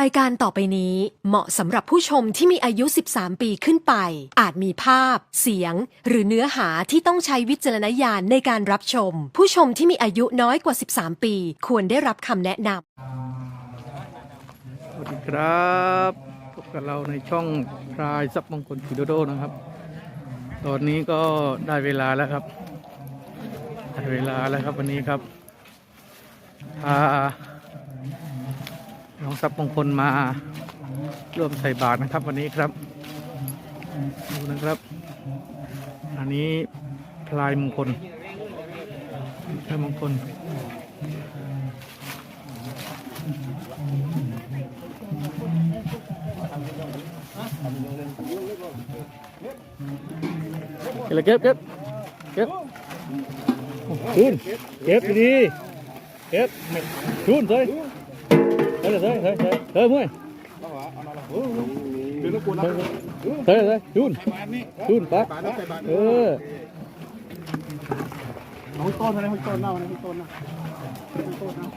รายการต่อไปนี้เหมาะสำหรับผู้ชมที่มีอายุ 13 ปีขึ้นไป อาจมีภาพ เสียง หรือเนื้อหาที่ต้องใช้วิจารณญาณในการรับชม ผู้ชมที่มีอายุน้อยกว่า 13 ปี ควรได้รับคำแนะนำสวัสดีครับพบกับเราในช่องพรายซับมงคลคิโดโดนะครับ ตอนนี้ก็ได้เวลาแล้วครับได้เวลาแล้วครับวันนี้ครับพา น้องซับมงคลมาร่วมใส่บาตรนะครับ วันนี้ครับดูนะครับ อันนี้พลายมงคลพลายมงคลเก็บเลยเก็บเก็บเก็บชุนเก็บดีเก็บชุนเฮ้ย เฮ้ยเฮ้ยเฮ้ยเฮ้ยเฮ้ยมวยเฮ้ยเฮ้ยเฮ้ยชุนชุนปั๊บเออเอาต้นอะไรให้ต้นเน่าให้ต้นนะให้ต้นนะ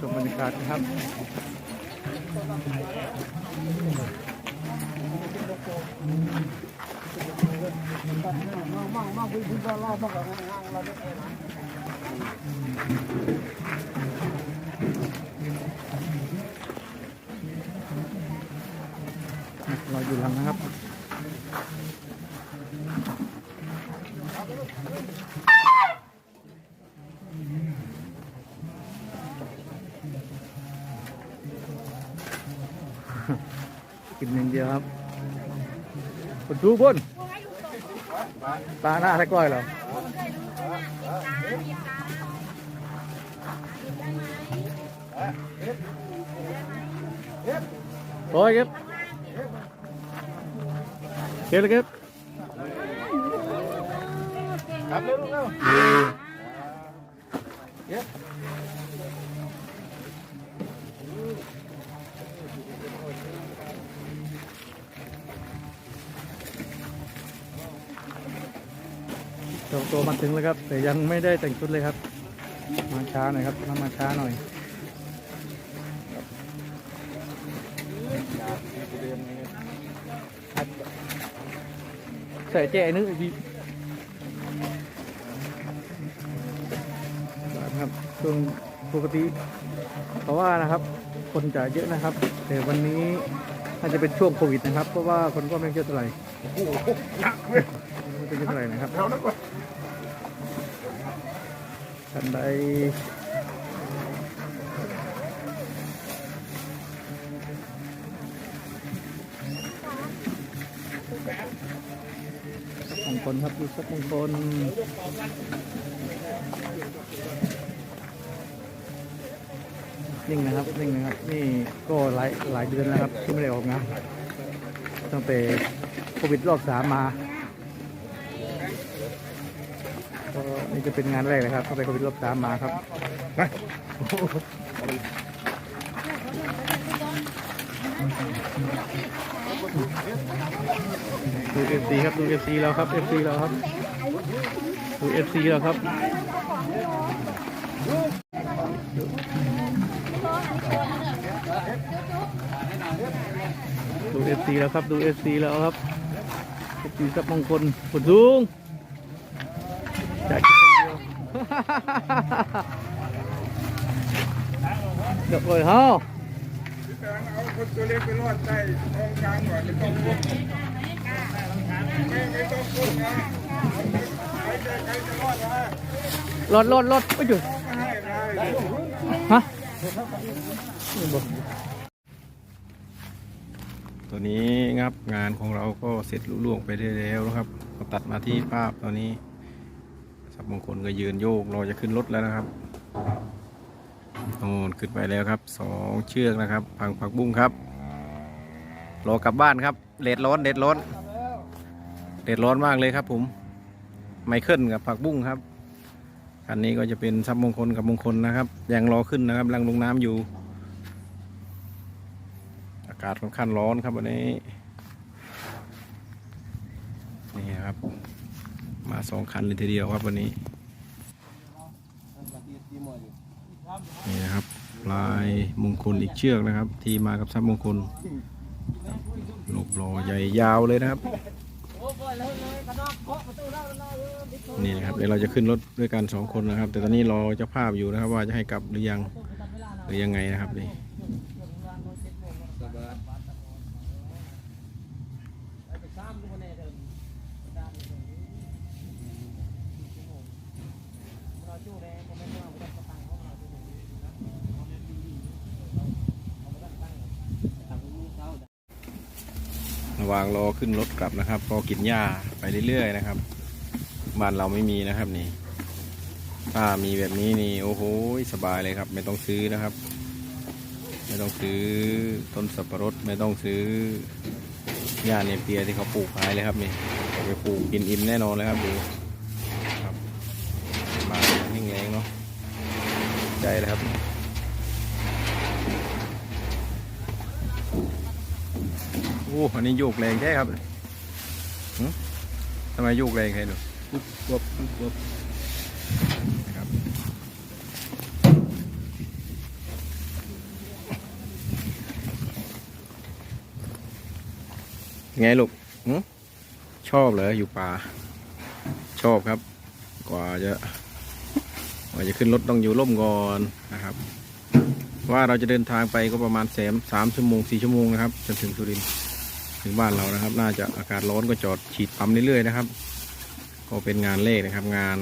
ชมบรรยากาศนะครับ มั่งมั่งมั่งพื้นที่บ้านรอบมั่งกับงานเราได้ไหมรออยู่หลังนะครับกินอย่างเดียวครับกดดูบน ปลาหน้าตะกร้อ เจ้าตัวมาถึงแล้วครับ แต่ยังไม่ได้แต่งชุดเลยครับ มาช้าหน่อยครับมามาช้าหน่อยใส่แจ้นึกอีกครับช่วงปกติเพราะว่านะครับ คนจะเยอะนะครับ แต่วันนี้น่าจะเป็นช่วงโควิดนะครับ เพราะว่าคนก็ไม่เยอะเท่าไหร่โอ้โหหนักเว้ยไม่เยอะเท่าไหร่นะครับเร็วนะก่อน ท่านใดมงคลครับดูสักมงคลนิ่งนะครับนิ่งนะครับ นี่ก็หลายหลายเดือนแล้วครับที่ไม่ได้ออกงานตั้งแต่โควิดรอบสามมา ก็ นี่จะเป็นงานแรกเลยครับเข้าไปโควิดรอบสามมาครับดูเอฟซีครับดูเอฟซีเราครับเอฟซีเราครับดูเอฟซีเราครับดูเอฟซีแล้วครับดูเอฟซีแล้วครับเอฟซีสับมงคลผลสูงจาย เดี๋ยวเลยฮาเอาคนตัวเล็กไปรอดใต้ท้องช้างก่อนไม่ต้องพุ่งไม่ไม่ต้องพุ่งนะใครจะใครจะรอดนะรถรถรถไม่หยุดก็ให้ได้ฮะตัวนี้งับงานของเราก็เสร็จลุล่วงไปได้แล้วนะครับตัดมาที่ภาพตอนนี้ สับบางคนก็ยืนโยกรอจะขึ้นรถแล้วนะครับโน่นขึ้นไปแล้วครับสองเชือกนะครับพังผักบุ้งครับรอกลับบ้านครับเด็ดร้อนเด็ดร้อนเด็ดร้อนมากเลยครับ ผมไมเคิลกับผักบุ้งครับคันนี้ก็จะเป็นซับมงคลกับมงคลนะครับ ยังรอขึ้นนะครับลังลงน้ำอยู่ อากาศค่อนข้างร้อนครับวันนี้นี่ครับ มาสองคันเลยทีเดียวครับวันนี้ นี่นะครับลายมงคลอีกเชือกนะครับ ที่มากับทรัพย์มงคลหลบรอใหญ่ยาวเลยนะครับ นี่นะครับเดี๋ยวเราจะขึ้นรถด้วยกันสองคนนะครับ แต่ตอนนี้รอเจ้าภาพอยู่นะครับ ว่าจะให้กลับหรือยังหรือยังไงนะครับนี่ วางรอขึ้นรถกลับนะครับ ก็กินหญ้าไปเรื่อยๆนะครับ บ้านเราไม่มีนะครับนี่ ถ้ามีแบบนี้นี่โอ้โหสบายเลยครับ ไม่ต้องซื้อนะครับ ไม่ต้องซื้อต้นสับปะรดไม่ต้องซื้อหญ้าเนเปียที่เขาปลูกขายเลยครับนี่ไปปลูกกินอิ่มแน่นอนเลยครับดูครับบ้านนิ่งแรงเนาะใจเลยครับ อ้อันนี้โยกแรงแท้ครับหึทำไมโยกแรงใครดูปุ๊บปุ๊บปุ๊บปุ๊บนะครับไงลูกหึชอบเหรออยู่ป่า ชอบครับ กว่าจะกว่าจะขึ้นรถต้องอยู่ร่มก่อนนะครับว่าเราจะเดินทางไปก็ประมาณแสมสามชั่วโมงสี่ชั่วโมงนะครับจนถึงสุรินทร์ ถึงบ้านเรานะครับ น่าจะอากาศร้อนก็จอดฉีดปั๊มเรื่อยๆนะครับ ก็เป็นงานเลขนะครับ งาน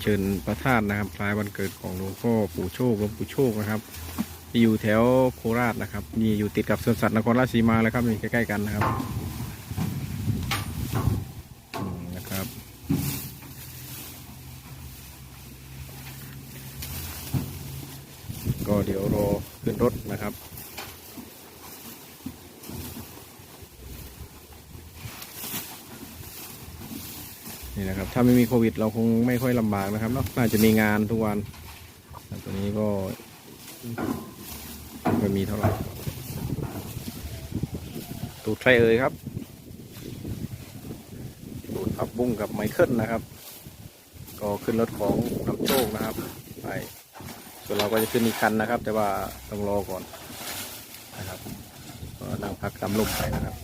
เชิญประทานนะครับคล้ายวันเกิดของหลวงพ่อปู่โชคหลวงปู่โชคนะครับมีอยู่แถวโคราชนะครับนี่อยู่ติดกับสวนสัตว์นครราชสีมาเลยครับนี่ใกล้ๆกันนะครับนะครับ ก็เดี๋ยวรอขึ้นรถนะครับ นี่นะครับ ถ้าไม่มีโควิด เราคงไม่ค่อยลำบากนะครับเนาะน่าจะมีงานทุกวันแต่ตัวนี้ก็ไม่มีเท่าไหร่ตูดใครเอ่ยครับตูดพับบุ้งกับไมเคิลนะครับ ก็ขึ้นรถของนำโชคนะครับไปส่วนเราก็จะขึ้นอีกคันนะครับ แต่ว่าต้องรอก่อนนะครับก็นั่งพักตามลมไปนะครับ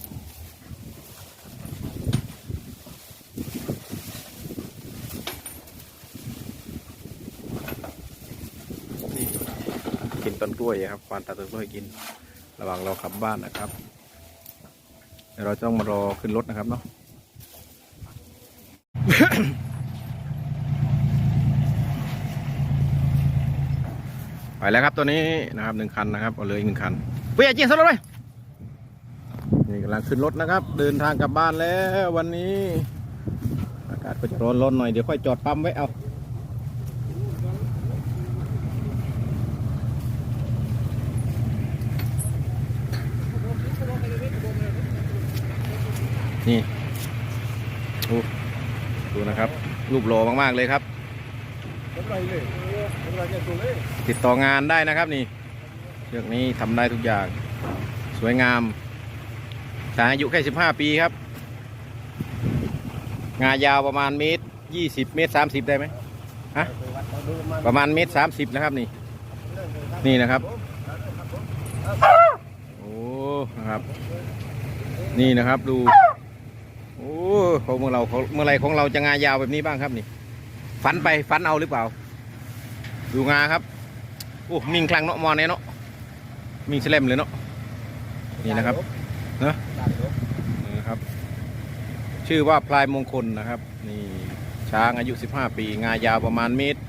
ต้นกล้วยครับควานตัดต้นกล้วยกิน ระหว่างเราขับบ้านนะครับเดี๋ยวเราต้องมารอขึ้นรถนะครับเนาะไปแล้วครับตัวนี้นะครับหนึ่งคันนะครับเอาเลยอีกหนึ่งคันเปียจีนสรถเลยนี่กำลังขึ้นรถนะครับ เดินทางกลับบ้านแล้ววันนี้ อากาศก็จะร้อนๆหน่อยเดี๋ยวค่อยจอดปั๊มไว้เอา นี่ดูนะครับ รูปโลมาก ๆ เลยครับ ติดต่องานได้นะครับนี่เชือกนี้ทำได้ทุกอย่าง สวยงามสายอายุแค่สิบห้าปีครับ งายาวประมาณเมตรยี่สิบเมตรสามสิบได้ไหมฮะประมาณเมตรสามสิบนะครับนี่ นี่นะครับ โอ้นะครับ นี่นะครับดู โอ้ของเมื่อเราของเมื่อไรของเราจะงายาวแบบนี้บ้างครับนี่ ฟันไปฟันเอาหรือเปล่า ดูงาครับโอ้มิงคลังเนาะมอนเนี่ยเนาะมิงเสลมเลยเนาะนี่นะครับเนาะนี่นะครับชื่อว่าพลายมงคลนะครับนี่ช้างอายุ 15 ปี งายาวประมาณเมตร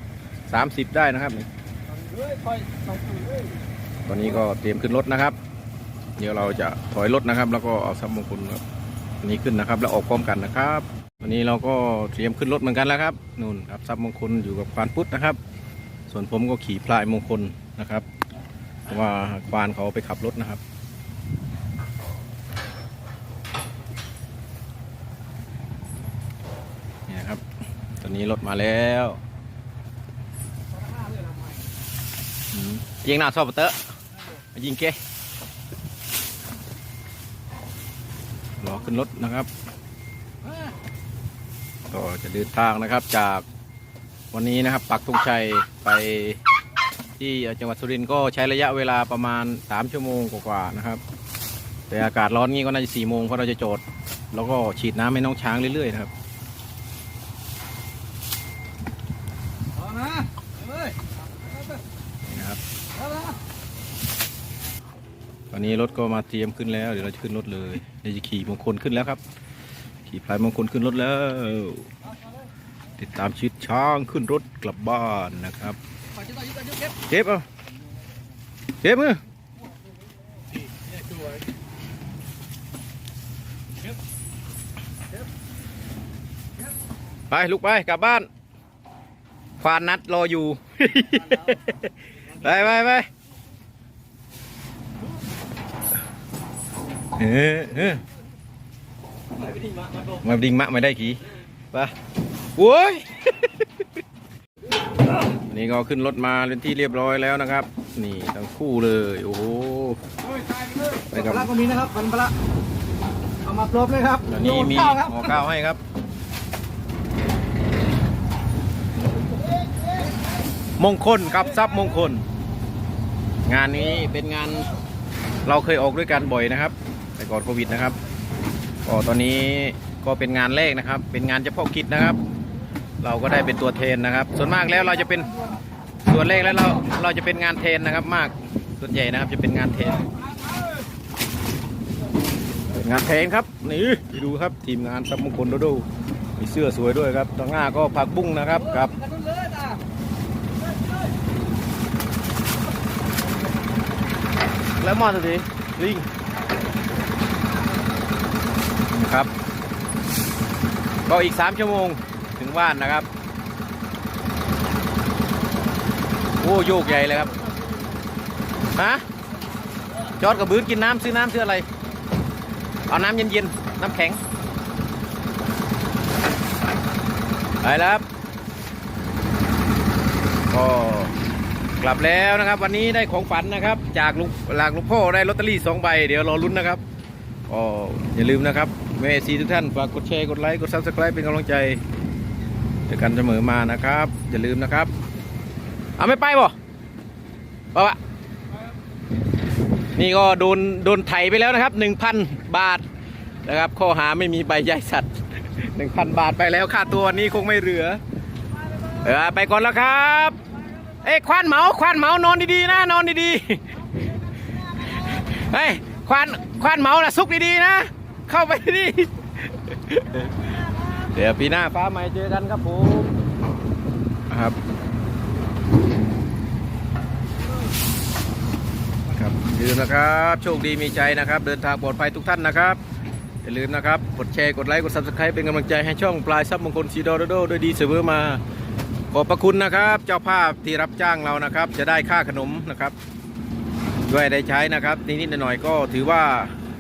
30 ได้นะครับนี่ตอนนี้ก็เตรียมขึ้นรถนะครับ เดี๋ยวเราจะถอยรถนะครับ แล้วก็เอาทรัพย์มงคลครับ อันนี้ขึ้นนะครับ แล้วออกพร้อมกันนะครับ วันนี้เราก็เตรียมขึ้นรถเหมือนกันแล้วครับนู่นครับทรัพย์มงคลอยู่กับควานพุทธนะครับ ส่วนผมก็ขี่พลายมงคลนะครับเพราะว่าควานเขาไปขับรถนะครับนี่นะครับ ตอนนี้รถมาแล้วยิงหน้าซอบเตอร์ยิงเก อขึ้นรถนะครับก็จะเดินทางนะครับจากวันนี้นะครับปักธงชัยไปที่จังหวัดสุรินทร์ก็ใช้ระยะเวลาประมาณ 3 ชั่วโมงกว่าๆนะครับ แต่อากาศร้อนงี้ก็น่าจะ4โมงเพราะเราจะจอดแล้วก็ฉีดน้ำให้น้องช้างเรื่อยๆนะครับนี่นะครับ ตอนนี้รถก็มาเตรียมขึ้นแล้ว เดี๋ยวเราจะขึ้นรถเลยเดี๋ยวจะขี่มงคลขึ้นแล้วครับ ขี่พลายมงคลขึ้นรถแล้ว ติดตามชีวิตช้างขึ้นรถกลับบ้านนะครับเก็บเอาเก็บมือไปลุกไปกลับบ้านควานนัดรออยู่ ไปไปไป เออเออมาดิ่งมะไม่ได้กี่ไปโว้ยนี่ก็ขึ้นรถมาเป็นที่เรียบร้อยแล้วนะครับ นี่ทั้งคู่เลยโอ้โหไปกับปลาก็มีนะครับพันปลาเอามาพรบเลยครับอันนี้มีข้าวครับห่อข้าวให้ครับมงคลกับทรัพย์มงคล งานนี้เป็นงานเราเคยออกด้วยกันบ่อยนะครับ แต่ก่อนโควิดนะครับก็ตอนนี้ก็เป็นงานแรกนะครับ เป็นงานเฉพาะกิจนะครับ เราก็ได้เป็นตัวเทนนะครับ ส่วนมากแล้วเราจะเป็นส่วนแรกแล้วเราเราจะเป็นงานเทนนะครับ มากส่วนใหญ่นะครับ จะเป็นงานเทนงานเทนครับนี่ไปดูครับทีมงานทรัพย์มงคลโดโดมีเสื้อสวยด้วยครับตรงหน้าก็ผักบุ้งนะครับกับแล้วมอสสิลิง ครับ ก็อีกสามชั่วโมงถึงบ้านนะครับโอ้โยกใหญ่เลยครับฮะจอดกับบื้นกินน้ำซื้อน้ำซื้ออะไร เอาน้ำเย็นๆ น้ำแข็ง ไปแล้วครับก็กลับแล้วนะครับ วันนี้ได้ของฝันนะครับ จากลุงหลากลุงพ่อได้ลอตเตอรี่สองใบ เดี๋ยวรอลุ้นนะครับก็อย่าลืมนะครับ เมซีทุกท่าน ฝากกดแชร์ กดไลค์ กดซับสไครป์เป็นกำลังใจด้วยกันเสมอมานะครับ อย่าลืมนะครับ เอาไม่ไปบ่ป่าวะนี่ก็โดนโดนไถไปแล้วนะครับหนึ่งพันบาทนะครับ ข้อหาไม่มีใบใยสัตว์หนึ่งพันบาทไปแล้วค่าตัววันนี้คงไม่เหลือ เออไปก่อนแล้วครับ เอ้ควานเหมาควานเหมานอนดีๆนะนอนดีๆเฮ้ยควานควานเหมานะซุกดีๆนะ เข้าไปดีเดี๋ยวปีหน้าฟ้าใหม่เจอกันครับผมครับ ครับอย่าลืมนะครับ โชคดีมีใจนะครับ เดินทางปลอดภัยทุกท่านนะครับ อย่าลืมนะครับ กดแชร์ กดไลค์ กด subscribe เป็นกำลังใจให้ช่องปลายซับมงคลสีดอโดโดด้วยดีเสมอมา ขอบพระคุณนะครับ เจ้าภาพที่รับจ้างเรานะครับ จะได้ค่าขนมนะครับ ด้วยได้ใช้นะครับนิดๆหน่อยๆก็ถือว่า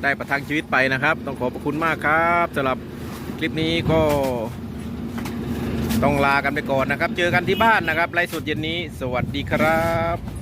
ได้ประทังชีวิตไปนะครับ ต้องขอบพระคุณมากครับสำหรับคลิปนี้ก็ ต้องลากันไปก่อนนะครับ เจอกันที่บ้านนะครับไลฟ์สดเย็นนี้ สวัสดีครับ